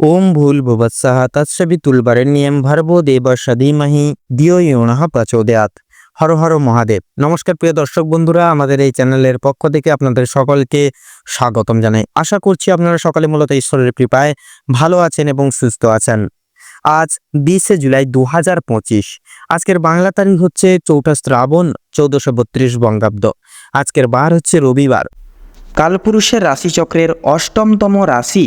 ওম ভুল ভুবৎসহ তৎসবিতুলবরেণ্যম ভর্গো দেবস্য ধীমহি, দিও ইয়নঃ প্রচোদয়াৎ। হর হর মহাদেব। নমস্কার প্রিয় দর্শক বন্ধুরা, আমাদের এই চ্যানেলের পক্ষ থেকে আপনাদের সকলকে স্বাগতম জানাই। আশা করছি আপনারা সকলে মূলত ঈশ্বরের কৃপায় ভালো আছেন এবং সুস্থ আছেন। আজ বিশে জুলাই দু হাজার পঁচিশ। আজকের বাংলা তারিখ হচ্ছে চৌঠা শ্রাবণ চৌদ্দশো বত্রিশ বঙ্গাব্দ। আজকের বার হচ্ছে রবিবার। কালপুরুষের রাশিচক্রের অষ্টমতম রাশি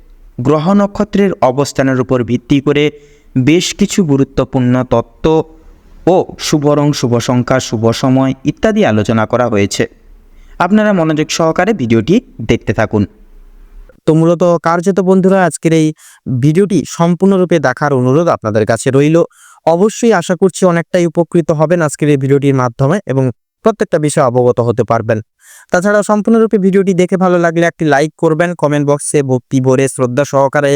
গ্রহ নক্ষত্রের অবস্থানের উপর ভিত্তি করে বেশ কিছু গুরুত্বপূর্ণ তত্ত্ব ও শুভ রং শুভ সংখ্যা শুভ সময় ইত্যাদি আলোচনা করা হয়েছে। আপনারা মনোযোগ সহকারে ভিডিওটি দেখতে থাকুন। তো মূলত কার্যত বন্ধুরা, আজকের এই ভিডিওটি সম্পূর্ণরূপে দেখার অনুরোধ আপনাদের কাছে রইল। অবশ্যই আশা করছি অনেকটাই উপকৃত হবেন আজকের এই ভিডিওটির মাধ্যমে এবং প্রত্যেকটা বিষয়ে অবগত হতে পারবেন। তাছাড়া সম্পূর্ণরূপে ভিডিওটি দেখে ভালো লাগলে একটি লাইক করবেন কমেন্ট বক্সে ভক্তি ভরে শ্রদ্ধা সহকারে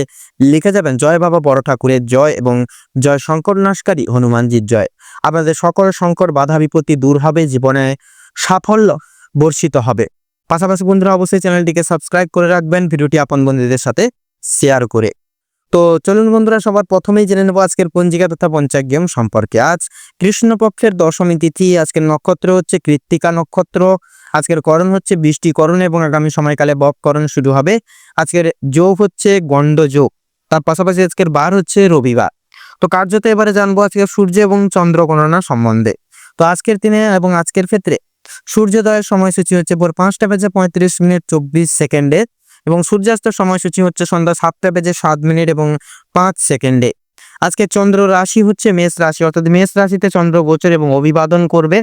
লিখে যাবেন, জয় বাবা বড় ঠাকুরের জয় এবং জয় শঙ্কর নাশকারী হনুমানজির জয় আপনাদের সকল শঙ্কর বাধা বিপত্তি দূর হবে, জীবনে সাফল্য বর্ষিত হবে। পাশাপাশি বন্ধুরা, অবশ্যই চ্যানেলটিকে সাবস্ক্রাইব করে রাখবেন, ভিডিওটি আপন বন্ধুদের সাথে শেয়ার করে। তো চলুন বন্ধুরা, সবার প্রথমেই জেনে নেব আজকের পঞ্জিকা তথা পঞ্চাগ্যম সম্পর্কে। আজ কৃষ্ণপক্ষের দশমী তিথি, আজকের নক্ষত্র হচ্ছে কৃত্তিকা নক্ষত্র। আজকের করণ হচ্ছে বৃষ্টিকরণ এবং আগামী সময়কালে বপকরণ শুরু হবে। আজকের যোগ হচ্ছে গণ্ড যোগ তার পাশাপাশি আজকের বার হচ্ছে রবিবার। তো কার্যত এবারে জানব আজকে সূর্য এবং চন্দ্র গণনা সম্বন্ধে। তো আজকের দিনে এবং আজকের ক্ষেত্রে সূর্যোদয়ের সময়সূচি হচ্ছে ভোর পাঁচটা বেজে পঁয়ত্রিশ মিনিট চব্বিশ সেকেন্ডে এবং সূর্যাস্তের সময়সূচি হচ্ছে সন্ধ্যা সাতটা বেজে সাত মিনিট এবং পাঁচ সেকেন্ডে। আজকে চন্দ্র রাশি হচ্ছে মেষ রাশি, অর্থাৎ মেষ রাশিতে চন্দ্র গোচর এবং অভিবাদন করবে।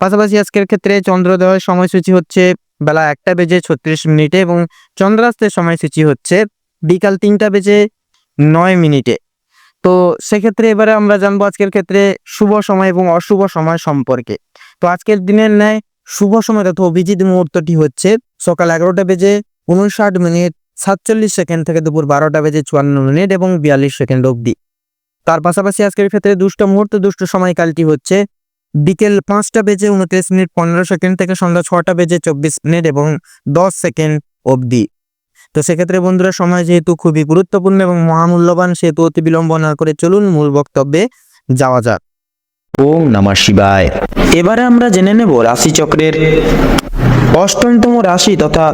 পাশাপাশি আজকের ক্ষেত্রে চন্দ্রোদয়ের সময়সূচি হচ্ছে বেলা একটা বেজে ছত্রিশ মিনিটে এবং চন্দ্রাস্তের সময়সূচি হচ্ছে বিকাল তিনটা বেজে নয় মিনিটে। তো সেক্ষেত্রে এবারে আমরা জানব আজকের ক্ষেত্রে শুভ সময় এবং অশুভ সময় সম্পর্কে। তো আজকের দিনের ন্যায় শুভ সময় তথা অভিজিৎ মুহূর্তটি হচ্ছে সকাল এগারোটা বেজে উনষাট মিনিট, সাতচল্লিশ সেকেন্ড থেকে দুপুর বারোটা বেজে চুয়ান্ন মিনিট এবং বিয়াল্লিশ সেকেন্ড অবধি। তার পাশাপাশি আজকের ক্ষেত্রে দুষ্ট মুহূর্ত, দুষ্ট সময়কালটি হচ্ছে বিকেল পাঁচটা বেজে উনত্রিশ মিনিট পনেরো সেকেন্ড থেকে সন্ধ্যা ছটা বেজে চব্বিশ মিনিট এবং দশ সেকেন্ড অবধি। তো সেক্ষেত্রে বন্ধুরা, সময় যেহেতু খুবই গুরুত্বপূর্ণ এবং মহামূল্যবান, সেহেতু অতি বিলম্ব না করে চলুন মূল বক্তব্যে যাওয়া যাক। ওম নমঃ শিবায়। এবারে আমরা জেনে নেব রাশিচক্রের অষ্টমতম রাশি তথা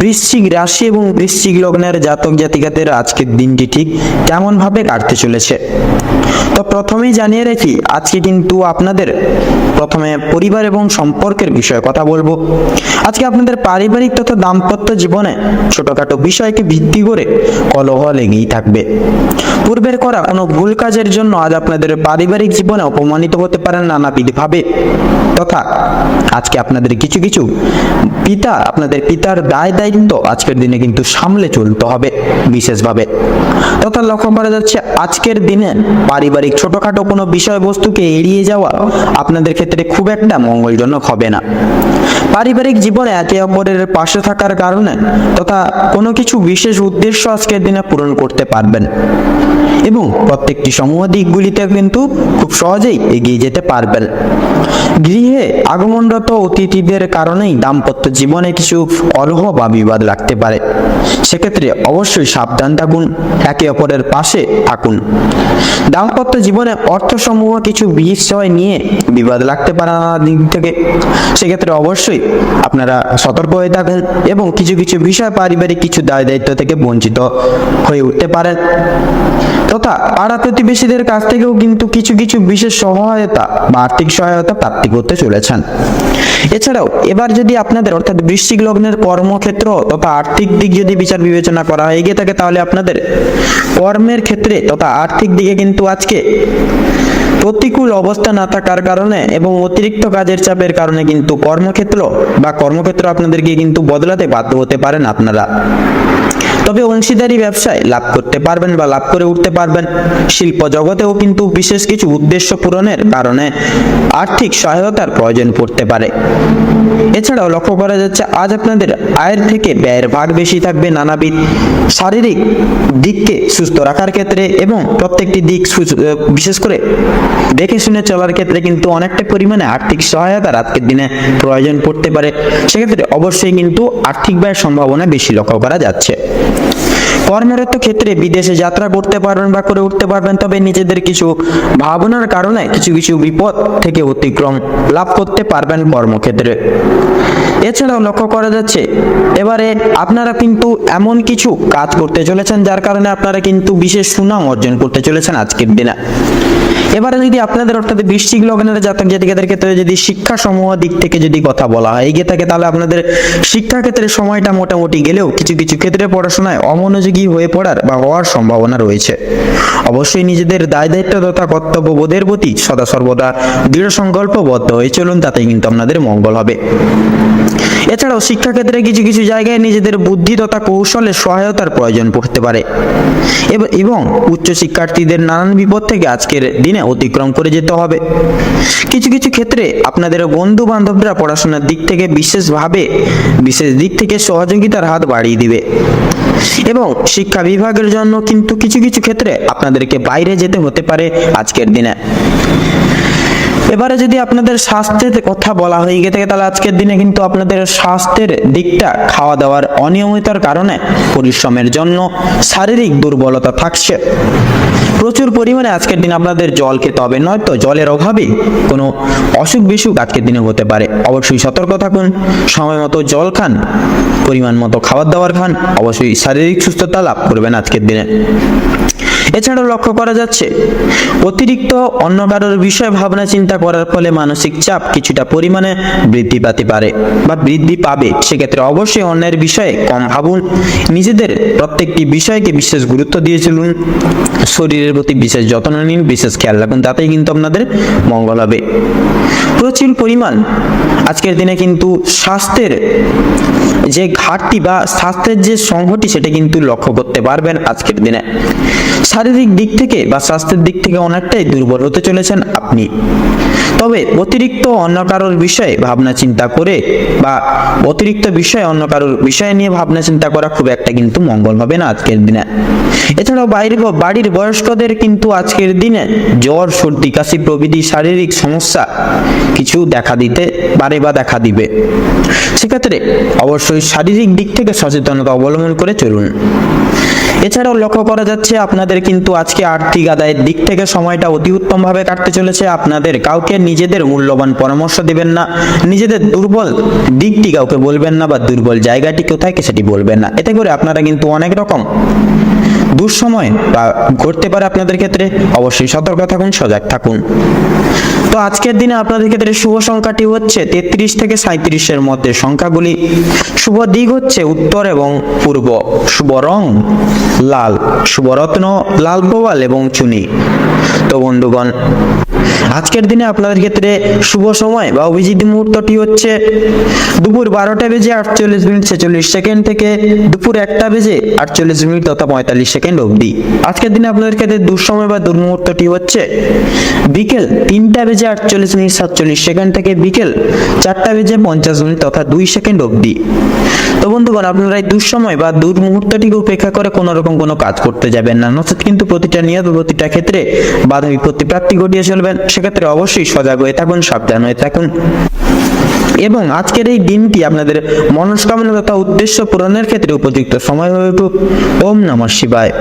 বৃশ্চিক রাশি এবং বৃশ্চিক লগ্নের জাতক জাতিকাদের আজকের দিনটি ঠিক কেমন ভাবে কাটতে চলেছে। তো প্রথমেই জানিয়ে রাখি, আজকে কিন্তু আপনাদের প্রথমে পরিবার এবং সম্পর্কের বিষয়ে কথা বলব। আজকে আপনাদের পারিবারিক তথা দাম্পত্য জীবনে ছোটখাটো বিষয়কে ভিত্তি করে কলহ লেগেই থাকবে। পূর্বের করা কোনো ভুল কাজের জন্য আজ আপনাদের পারিবারিক জীবনে অপমানিত হতে পারেন নানাবিধভাবে তথা আজকে আপনাদের কিছু কিছু পিতা, আপনাদের পিতার দায় দায়িত্ব আজকের দিনে কিন্তু সামলে চলতে হবে বিশেষভাবে। তথা লক্ষ্য করা যাচ্ছে, আজকের দিনে পারিবারিক ছোটখাটো কোনো বিষয়বস্তুকে এড়িয়ে যাওয়া আপনাদের ক্ষেত্রে খুব একটা মঙ্গলজনক হবে না। পারিবারিক জীবনে একে অপরের পাশে থাকার কারণে তথা কোনো কিছু বিশেষ উদ্দেশ্য আজকের দিনে পূরণ করতে পারবেন। এবং প্রত্যেকটি সমূহ দিকগুলিতে কিন্তু খুব সহজেই এগিয়ে যেতে পারবেন। গৃহে আগমনরত অতিথিদের কারণেই দাম্পত্য জীবনে কিছু কলহ বা বিবাদ লাগতে পারে। সেক্ষেত্রে অবশ্যই সাবধান থাকুন, একে অপরের পাশে থাকুন। দাম্পত্য জীবনে অর্থসমূহ কিছু বিষয় নিয়ে বিবাদ লাগতে পারে দিক থেকে। সেক্ষেত্রে অবশ্যই আপনারা সতর্ক হয়ে থাকেন এবং কিছু কিছু বিষয় পারিবারিক কিছু দায় দায়িত্ব থেকে বঞ্চিত হয়ে উঠতে পারেন। তথা পাড়া প্রতিবেশীদের কাছ থেকেও কিন্তু কিছু কিছু বিশেষ সহায়তা বা আর্থিক সহায়তা প্রাপ্তি করতে চলেছেন। এছাড়াও এবার যদি আপনাদের অর্থাৎ বৃশ্চিক লগ্নের কর্মক্ষেত্র তথা আর্থিক দিক যদি বিচার বিবেচনা করা হয় এগিয়ে থাকে তাহলে আপনাদের কর্মের ক্ষেত্রে তথা আর্থিক দিকে কিন্তু আজকে প্রতিকূল অবস্থা না থাকার কারণে এবং অতিরিক্ত কাজের চাপের কারণে কিন্তু কর্মক্ষেত্র বা কর্মক্ষেত্র আপনাদেরকে কিন্তু বদলাতে বাধ্য হতে পারেন আপনারা। তবে অংশীদারি ব্যবসায় লাভ করতে পারবেন বা লাভ করে উঠতে পারবেন। শিল্প জগতেও কিন্তু বিশেষ কিছু উদ্দেশ্য পূরণের কারণে আর্থিক সহায়তার প্রয়োজন পড়তে পারে। এছাড়াও লক্ষ্য করা যাচ্ছে, আজ আপনাদের আয়ের থেকে ব্যয়ের ভাগ বেশি থাকবে নানাবিধ শারীরিক দিককে সুস্থ রাখার ক্ষেত্রে এবং প্রত্যেকটি দিক বিশেষ করে দেখে শুনে চলার ক্ষেত্রে কিন্তু অনেকটা পরিমাণে আর্থিক সহায়তার আজকের দিনে প্রয়োজন পড়তে পারে। সেক্ষেত্রে অবশ্যই কিন্তু আর্থিক ব্যয়ের সম্ভাবনা বেশি লক্ষ্য করা যাচ্ছে। Thank you. কর্মরত ক্ষেত্রে বিদেশে যাত্রা করতে পারবেন বা করে উঠতে পারবেন, তবে নিজেদের কিছু ভাবনার কারণে কিছু কিছু বিপদ থেকে অতিক্রম লাভ করতে পারবেন কর্মক্ষেত্রে। এছাড়াও লক্ষ্য করা যাচ্ছে, এবারে আপনারা কিন্তু এমন কিছু কাজ করতে চলেছেন, যার কারণে আপনারা কিন্তু বিশেষ সুনাম অর্জন করতে চলেছেন আজকের দিনে। এবারে যদি আপনাদের অর্থাৎ বৃশ্চিক লগ্নের জাতক জাতিকাদের ক্ষেত্রে যদি শিক্ষা সমূহ দিক থেকে যদি কথা বলা হয়, এগিয়ে থাকে, তাহলে আপনাদের শিক্ষা ক্ষেত্রে সময়টা মোটামুটি গেলেও কিছু কিছু ক্ষেত্রে পড়াশোনায় অমনোযোগী হয়ে পড়ার বা হওয়ার সম্ভাবনা রয়েছে। অবশ্যই নিজেদের দায় দায়িত্ব তথা কর্তব্যবোধের প্রতি সদা সর্বদা দৃঢ় সংকল্পবদ্ধ হয়ে চলুন তাতে কিন্তু আপনাদের মঙ্গল হবে। এছাড়াও শিক্ষাক্ষেত্রে কিছু কিছু জায়গায় নিজেদের বুদ্ধি তথা কৌশলের সহায়তার প্রয়োজন পড়তে পারে। এবং উচ্চ শিক্ষার্থীদের নানান বিপদ থেকে আজকের দিনে অতিক্রম করে যেতে হবে। কিছু কিছু ক্ষেত্রে আপনাদের বন্ধু বান্ধবরা পড়াশোনার দিক থেকে বিশেষভাবে, বিশেষ দিক থেকে সহযোগিতার হাত বাড়িয়ে দিবে। এবং শিক্ষা বিভাগের জন্য কিন্তু কিছু কিছু ক্ষেত্রে আপনাদেরকে বাইরে যেতে হতে পারে আজকের দিনে। এবারে যদি আপনাদের স্বাস্থ্যের কথা বলা হয়ে গিয়ে থাকে, তাহলে আজকের দিনে কিন্তু আপনাদের স্বাস্থ্যের দিকটা খাওয়া দাওয়ার অনিয়মিতার কারণে পরিশ্রমের জন্য শারীরিক দুর্বলতা থাকছে। প্রচুর পরিমাণে আজকের দিনে আপনাদের জল খেতে হবে, নয়তো জলের অভাবে কোনো অসুখ বিসুখ আজকের দিনে হতে পারে। অবশ্যই সতর্ক থাকুন, সময় মতো জল খান, পরিমাণ মতো খাবার দাবার খান, অবশ্যই শারীরিক সুস্থতা লাভ করবেন আজকের দিনে। এছাড়াও লক্ষ্য করা যাচ্ছে, অতিরিক্ত অন্য কারোর বিষয়ে ভাবনা চিন্তা করার ফলে মানসিক চাপ কিছুটা পরিমাণে বৃদ্ধি পেতে পারে বা বৃদ্ধি পাবে। সেক্ষেত্রে অবশ্যই অন্যের বিষয়ে কম ভাবুন। নিজেদের প্রত্যেকটি বিষয়কে বিশেষ গুরুত্ব দিয়ে চলুন। শরীরের প্রতি বিশেষ যত্ন নিন, বিশেষ খেয়াল রাখুন, তাতেই কিন্তু আপনাদের মঙ্গল হবে। প্রচুর পরিমাণ আজকের দিনে কিন্তু স্বাস্থ্যের যে ঘাটতি বা স্বাস্থ্যের যে সংহতি, সেটা কিন্তু লক্ষ্য করতে পারবেন আজকের দিনে। শারীরিক দিক থেকে বা স্বাস্থ্যের দিক থেকে অনেকটাই দুর্বল হতে চলেছেন আপনি। তবে অতিরিক্ত অন্য কারোর বিষয়ে ভাবনা চিন্তা করে বা অতিরিক্ত বিষয়ে অন্য কারোর বিষয় নিয়ে ভাবনা চিন্তা করা খুব একটা কিন্তু মঙ্গল হবে না আজকের দিনে। এছাড়াও বাইরে বাড়ির বয়স্কদের কিন্তু আজকের দিনে জ্বর, সর্দি, কাশি প্রভৃতি শারীরিক সমস্যা কিছু দেখা দিতে পারে বা দেখা দিবে। সেক্ষেত্রে অবশ্যই শারীরিক দিক থেকে সচেতনতা অবলম্বন করে চলুন। এছাড়াও লক্ষ্য করা যাচ্ছে আপনাদের কিন্তু আজকে আর্থিক আদায়ের দিক থেকে সময়টা অতি উত্তমভাবে কাটতে চলেছে। আপনাদের কাউকে নিজেদের মূল্যবান পরামর্শ দিবেন না, নিজেদের দুর্বল দিকটি কাউকে বলবেন না বা দুর্বল জায়গাটি কোথায় সেটি বলবেন না। এতে করে আপনারা কিন্তু অনেক রকম দুঃসময় বা ঘটতে পারে আপনাদের ক্ষেত্রে, অবশ্যই সতর্ক থাকুন, সজাগ থাকুন। তো আজকের দিনে আপনাদের ক্ষেত্রে শুভ সংখ্যাটি হচ্ছে তেত্রিশ থেকে সাঁত্রিশের মধ্যে। সংখ্যাগুলি শুভ দিক হচ্ছে উত্তর এবং পূর্ব। শুভ রং লাল শুভরত্ন লাল প্রবাল এবং চুনি। তো বন্ধুগণ আজকের দিনে আপনাদের ক্ষেত্রে শুভ সময় বা অভিজিৎ মুহূর্তটি হচ্ছে দুপুর বারোটা বেজে আটচল্লিশ মিনিট ছেচল্লিশ সেকেন্ড থেকে দুপুর একটা বেজে আটচল্লিশ মিনিট তথা পঁয়তাল্লিশ সেকেন্ড অবধি। আজকের দিনে আপনাদের ক্ষেত্রে দুঃসময় বা দুর্মুহূর্তটি হচ্ছে বিকেল তিনটা বেজে আটচল্লিশ মিনিট সাতচল্লিশ সেকেন্ড থেকে বিকেল চারটা বেজে পঞ্চাশ মিনিট তথা দুই সেকেন্ড অবধি। তো বন্ধুগণ, আপনারা এই দুঃসময় বা দুর্মুহূর্তটিকে উপেক্ষা করে কোনো রকম কোনো কাজ করতে যাবেন না। নচেত কিন্তু প্রতিটা নিয়ত প্রতিটা ক্ষেত্রে বাধা বিপত্তি প্রাপ্তি ঘটিয়ে চলবেন। সেক্ষেত্রে অবশ্যই সজাগ হয়ে থাকুন, সাবধান হয়ে থাকুন। এবং আজকের এই দিনটি আপনাদের মনস্কামনা তথা উদ্দেশ্য পূরণের ক্ষেত্রে উপযুক্ত। সময় উঠুক। ওম নমঃ শিবায়।